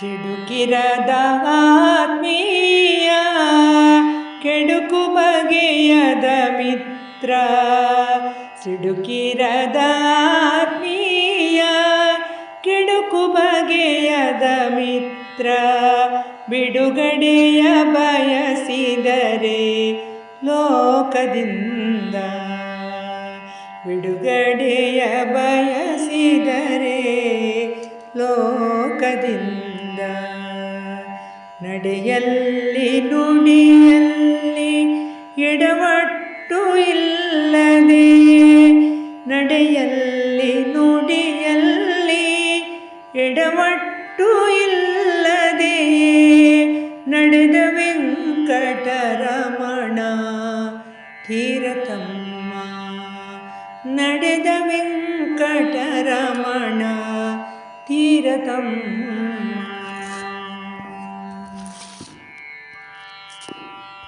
ಸಿಡುಕಿರದ ಆತ್ಮೀಯ ಕೆಡುಕು ಬಗೆಯದ ಮಿತ್ರ. ಸಿಡುಕಿರದ ಆತ್ಮೀಯ ಕೆಡುಕು ಬಗೆಯದ ಮಿತ್ರ. ಬಿಡುಗಡೆಯ ಬಯಸಿದರೆ ಲೋಕದಿಂದ. ಬಿಡುಗಡೆಯ ಬಯಸಿದರೆ ಲೋಕದಿಂದ. ನಡೆಯಲ್ಲಿ ನುಡಿಯಲ್ಲಿ ಎಡವಟ್ಟು ಇಲ್ಲದೆಯೇ ನಡೆಯಲ್ಲಿ ನುಡಿಯಲ್ಲಿ ಎಡವಟ್ಟು ಇಲ್ಲದೆಯೇ ನಡೆದ ವೆಂಕಟರಮಣ ತೀರತಮ್ಮ ನಡೆದ ವೆಂಕಟರಮಣ ತೀರತಮ್ಮ あ。